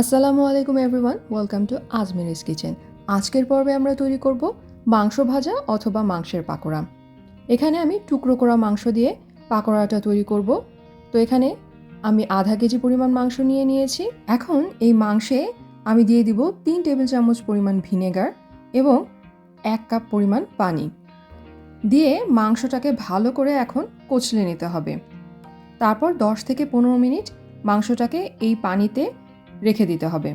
আসসালামু আলাইকুম everyone, welcome to Azmiri's kitchen. আজকের পর্বে আমরা তৈরি করব মাংস ভাজা অথবা মাংসের পাকোড়া। এখানে আমি টুকরো করা মাংস দিয়ে পাকোড়াটা তৈরি করব। তো এখানে আমি আধা কেজি পরিমাণ মাংস নিয়ে নিয়েছি। এখন এই মাংসে আমি দিয়ে দিব তিন টেবিল চামচ পরিমাণ ভিনেগার এবং এক কাপ পরিমাণ পানি। দিয়ে মাংসটাকে ভালো করে এখন কচলে নিতে হবে। তারপর দশ থেকে পনেরো মিনিট মাংসটাকে এই পানিতে রেখে দিতে হবে।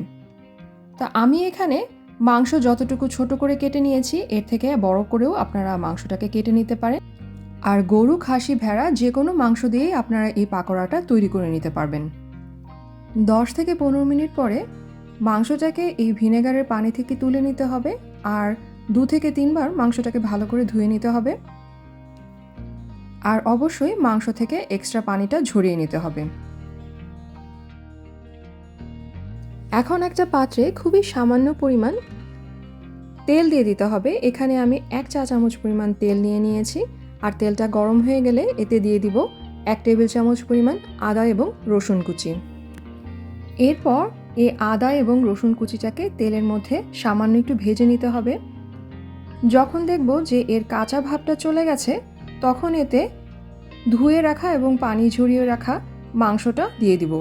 তা আমি এখানে মাংস যতটুকু ছোট করে কেটে নিয়েছি, এর থেকে বড় করেও আপনারা মাংসটাকে কেটে নিতে পারেন। আর গরু, খাসি, ভেড়া যে কোনো মাংস দিয়েই আপনারা এই পাকোড়াটা তৈরি করে নিতে পারবেন। দশ থেকে পনেরো মিনিট পরে মাংসটাকে এই ভিনেগারের পানি থেকে তুলে নিতে হবে আর দু থেকে তিনবার মাংসটাকে ভালো করে ধুয়ে নিতে হবে। আর অবশ্যই মাংস থেকে এক্সট্রা পানিটা ঝরিয়ে নিতে হবে। এখন একটা পাত্রে খুবই সামান্য পরিমাণ তেল দিয়ে দিতে হবে। এখানে আমি এক চা চামচ পরিমাণ তেল নিয়ে নিয়েছি। আর তেলটা গরম হয়ে গেলে এতে দিয়ে দিব এক টেবিল চামচ পরিমাণ আদা এবং রসুন কুচি। এরপর এই আদা এবং রসুন কুচিটাকে তেলের মধ্যে সামান্য একটু ভেজে নিতে হবে। যখন দেখব যে এর কাঁচা ভাবটা চলে গেছে, তখন এতে ধুয়ে রাখা এবং পানি ঝরিয়ে রাখা মাংসটা দিয়ে দিব।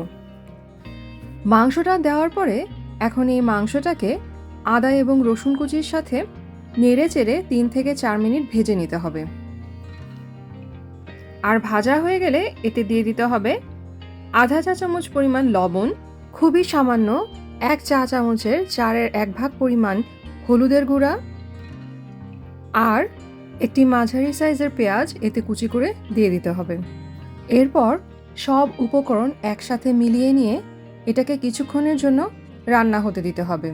মাংসটা দেওয়ার পরে এখন এই মাংসটাকে আদা এবং রসুন কুচির সাথে নেড়ে চেড়ে তিন থেকে চার মিনিট ভেজে নিতে হবে। আর ভাজা হয়ে গেলে এতে দিয়ে দিতে হবে আধা চা চামচ পরিমাণ লবণ, খুবই সামান্য এক চা চামচের চারের এক ভাগ পরিমাণ হলুদের গুঁড়া আর একটি মাঝারি সাইজের পেঁয়াজ এতে কুচি করে দিয়ে দিতে হবে। এরপর সব উপকরণ একসাথে মিলিয়ে নিয়ে এটাকে কিছুক্ষণের জন্য রান্না হতে দিতে হবে।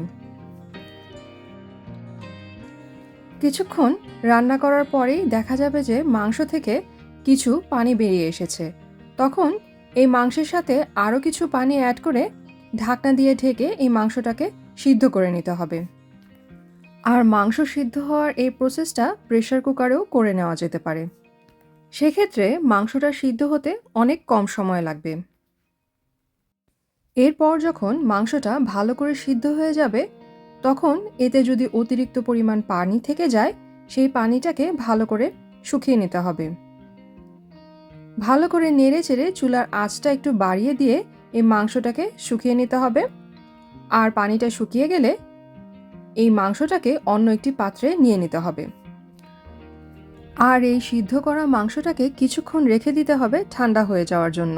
কিছুক্ষণ রান্না করার পরেই দেখা যাবে যে মাংস থেকে কিছু পানি বেরিয়ে এসেছে। তখন এই মাংসের সাথে আরও কিছু পানি অ্যাড করে ঢাকনা দিয়ে ঢেকে এই মাংসটাকে সিদ্ধ করে নিতে হবে। আর মাংস সিদ্ধ হওয়ার এই প্রসেসটা প্রেশার কুকারেও করে নেওয়া যেতে পারে। সেক্ষেত্রে মাংসটা সিদ্ধ হতে অনেক কম সময় লাগবে। এরপর যখন মাংসটা ভালো করে সিদ্ধ হয়ে যাবে, তখন এতে যদি অতিরিক্ত পরিমাণ পানি থেকে যায়, সেই পানিটাকে ভালো করে শুকিয়ে নিতে হবে। ভালো করে নেড়ে চেড়ে চুলার আঁচটা একটু বাড়িয়ে দিয়ে এই মাংসটাকে শুকিয়ে নিতে হবে। আর পানিটা শুকিয়ে গেলে এই মাংসটাকে অন্য একটি পাত্রে নিয়ে নিতে হবে। আর এই সিদ্ধ করা মাংসটাকে কিছুক্ষণ রেখে দিতে হবে ঠান্ডা হয়ে যাওয়ার জন্য।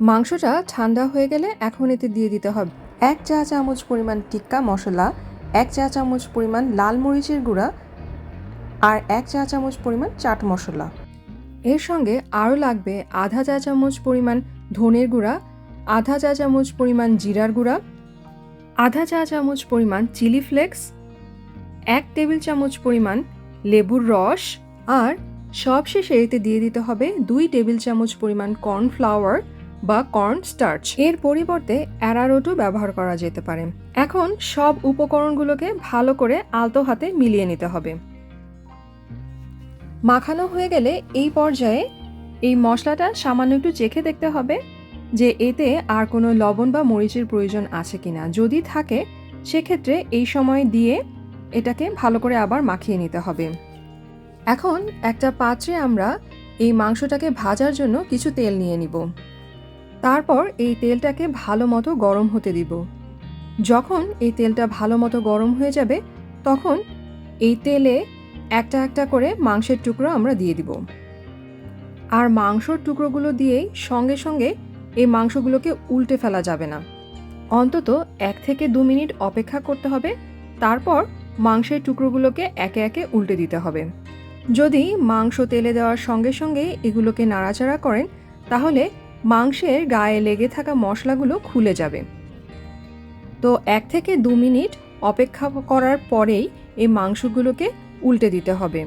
মাংসটা ঠান্ডা হয়ে গেলে এখন এতে দিয়ে দিতে হবে এক চা চামচ পরিমাণ টিক্কা মশলা, এক চা চামচ পরিমাণ লাল মরিচের গুঁড়া আর এক চা চামচ পরিমাণ চাট মশলা। এর সঙ্গে আরও লাগবে আধা চা চামচ পরিমাণ ধনের গুঁড়া, আধা চা চামচ পরিমাণ জিরার গুঁড়া, আধা চা চামচ পরিমাণ চিলি ফ্লেক্স, এক টেবিল চামচ পরিমাণ লেবুর রস আর সবশেষে এতে দিয়ে দিতে হবে দুই টেবিল চামচ পরিমাণ কর্নফ্লাওয়ার বা কর্ন স্টার্চ। এর পরিবর্তে অ্যারারোটও ব্যবহার করা যেতে পারে। এখন সব উপকরণগুলোকে ভালো করে আলতো হাতে মিলিয়ে নিতে হবে। মাখানো হয়ে গেলে এই পর্যায়ে এই মশলাটা সামান্য একটু চেখে দেখতে হবে যে এতে আর কোনো লবণ বা মরিচের প্রয়োজন আছে কিনা। যদি থাকে, সেক্ষেত্রে এই সময় দিয়ে এটাকে ভালো করে আবার মাখিয়ে নিতে হবে। এখন একটা পাত্রে আমরা এই মাংসটাকে ভাজার জন্য কিছু তেল নিয়ে নিব। তারপর এই তেলটাকে ভালো মতো গরম হতে দিব। যখন এই তেলটা ভালো মতো গরম হয়ে যাবে, তখন এই তেলে একটা একটা করে মাংসের টুকরো আমরা দিয়ে দিব। আর মাংসর টুকরোগুলো দিয়েই সঙ্গে সঙ্গে এই মাংসগুলোকে উল্টে ফেলা যাবে না। অন্তত এক থেকে দু মিনিট অপেক্ষা করতে হবে, তারপর মাংসের টুকরোগুলোকে একে একে উল্টে দিতে হবে। যদি মাংস তেলে দেওয়ার সঙ্গে সঙ্গে এগুলোকে নাড়াচাড়া করেন, তাহলে মাংসের গায়ে লেগে থাকা মশলাগুলো খুলে যাবে। তো এক থেকে দু মিনিট অপেক্ষা করার পরেই এই মাংসগুলোকে উল্টে দিতে হবে।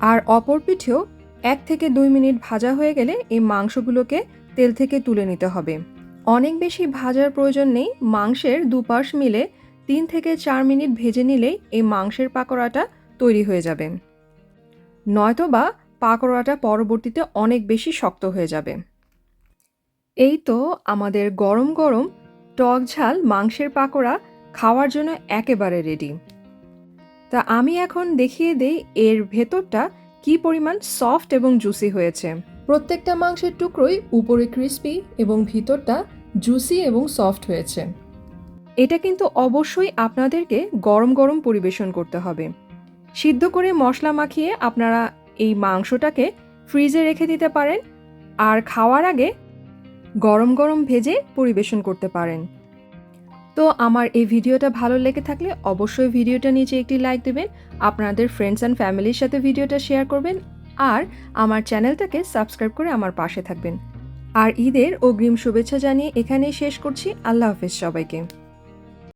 আর অপর পিঠেও এক থেকে দুই মিনিট ভাজা হয়ে গেলে এই মাংসগুলোকে তেল থেকে তুলে নিতে হবে। অনেক বেশি ভাজার প্রয়োজন নেই, মাংসের দুপাশ মিলে তিন থেকে চার মিনিট ভেজে নিলেই এই মাংসের পাকোড়াটা তৈরি হয়ে যাবে। নয়তোবা পাকোড়াটা পরবর্তীতে অনেক বেশি শক্ত হয়ে যাবে। এই তো আমাদের গরম গরম টক ঝাল, মাংসের পাকোড়া খাওয়ার জন্য একেবারে রেডি তা আমি এখন দেখিয়ে দেই এর ভেতরটা কি পরিমাণ সফট এবং জুসি হয়েছে। প্রত্যেকটা মাংসের টুকরোই উপরে ক্রিস্পি এবং ভিতরটা জুসি এবং সফট হয়েছে। এটা কিন্তু অবশ্যই আপনাদেরকে গরম গরম পরিবেশন করতে হবে। সিদ্ধ করে মশলা মাখিয়ে আপনারা এই মাংসটাকে ফ্রিজে রেখে দিতে পারেন। আর খাওয়ার আগে গরম গরম ভেজে পরিবেশন করতে পারেন। তো আমার এই ভিডিওটা ভালো লেগে থাকলে অবশ্যই ভিডিওটা নিচে একটি লাইক দেবেন, আপনাদের ফ্রেন্ডস অ্যান্ড ফ্যামিলির সাথে ভিডিওটা শেয়ার করবেন, আর আমার চ্যানেলটাকে সাবস্ক্রাইব করে আমার পাশে থাকবেন। আর ঈদের অগ্রিম শুভেচ্ছা জানিয়ে এখানেই শেষ করছি। আল্লাহ হাফেজ সবাইকে।